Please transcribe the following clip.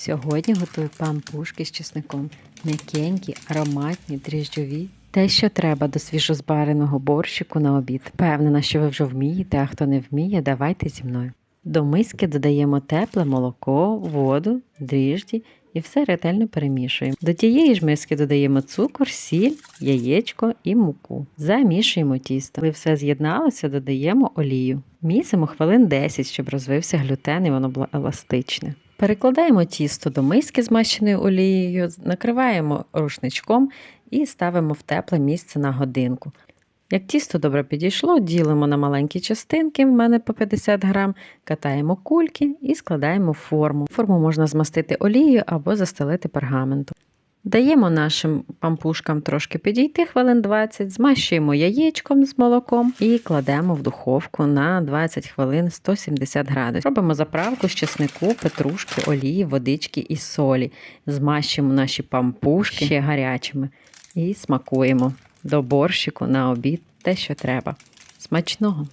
Сьогодні готую пампушки з чесником. М'якенькі, ароматні, дріжджові. Те, що треба до свіжозбареного борщику на обід. Впевнена, що ви вже вмієте, а хто не вміє, давайте зі мною. До миски додаємо тепле молоко, воду, дріжджі і все ретельно перемішуємо. До тієї ж миски додаємо цукор, сіль, яєчко і муку. Замішуємо тісто. Коли все з'єдналося, додаємо олію. Місимо хвилин 10, щоб розвився глютен і воно було еластичне. Перекладаємо тісто до миски, змащеної олією, накриваємо рушничком і ставимо в тепле місце на годинку. Як тісто добре підійшло, ділимо на маленькі частинки, в мене по 50 грам, катаємо кульки і складаємо форму. Форму можна змастити олією або застелити пергаментом. Даємо нашим пампушкам трошки підійти хвилин 20, змащуємо яєчком з молоком і кладемо в духовку на 20 хвилин 170 градусів. Робимо заправку з чеснику, петрушки, олії, водички і солі. Змащуємо наші пампушки ще гарячими і смакуємо до борщику на обід те, що треба. Смачного!